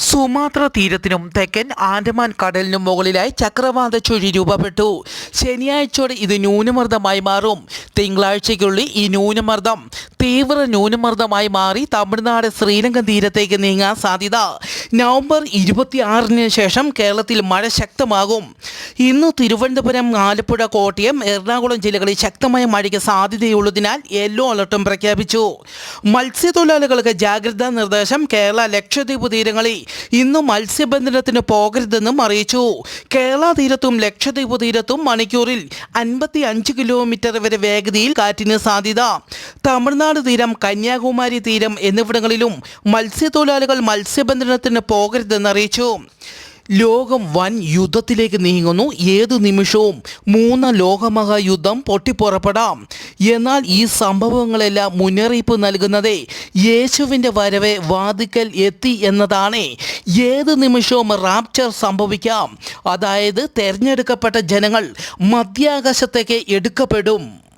സുമാത്ര തീരത്തിനും തെക്കൻ ആൻഡമാൻ കടലിനും മുകളിലായി ചക്രവാത ചുഴി രൂപപ്പെട്ടു. ശനിയാഴ്ചയോടെ ഇത് ന്യൂനമർദ്ദമായി മാറും. തിങ്കളാഴ്ചയ്ക്കുള്ളിൽ ഈ ന്യൂനമർദ്ദം തീവ്ര ന്യൂനമർദ്ദമായി മാറി തമിഴ്നാട് ശ്രീലങ്കൻ തീരത്തേക്ക് നീങ്ങാൻ സാധ്യത. നവംബർ ഇരുപത്തിയാറിന് ശേഷം കേരളത്തിൽ മഴ ശക്തമാകും. ഇന്ന് തിരുവനന്തപുരം ആലപ്പുഴ കോട്ടയം എറണാകുളം ജില്ലകളിൽ ശക്തമായ മഴയ്ക്ക് സാധ്യതയുള്ളതിനാൽ യെല്ലോ അലർട്ടും പ്രഖ്യാപിച്ചു. മത്സ്യത്തൊഴിലാളികൾക്ക് ജാഗ്രതാ നിർദ്ദേശം കേരള ലക്ഷദ്വീപ് തീരങ്ങളിൽ ഇന്ന് മത്സ്യബന്ധനത്തിന് പോകരുതെന്നും അറിയിച്ചു. കേരള തീരത്തും ലക്ഷദ്വീപ് തീരത്തും മണിക്കൂറിൽ അൻപത്തി അഞ്ച് കിലോമീറ്റർ വരെ വേഗതയിൽ കാറ്റിന് സാധ്യത. തമിഴ്നാട് തീരം കന്യാകുമാരി തീരം എന്നിവിടങ്ങളിലും മത്സ്യത്തൊഴിലാളികൾ മത്സ്യബന്ധനത്തിന് പോകരുതെന്ന് അറിയിച്ചു. ലോകം വൻ യുദ്ധത്തിലേക്ക് നീങ്ങുന്നു. ഏതു നിമിഷവും മൂന്ന് ലോകമഹായുദ്ധം പൊട്ടിപ്പുറപ്പെടാം. എന്നാൽ ഈ സംഭവങ്ങളെല്ലാം മുന്നറിയിപ്പ് നൽകുന്നതേ യേശുവിന്റെ വരവേ വാതിക്കൽ എത്തി എന്നതാണ്. ഏത് നിമിഷവും റാപ്ചർ സംഭവിക്കാം. അതായത് തെരഞ്ഞെടുക്കപ്പെട്ട ജനങ്ങൾ മധ്യാകാശത്തേക്ക് എടുക്കപ്പെടും.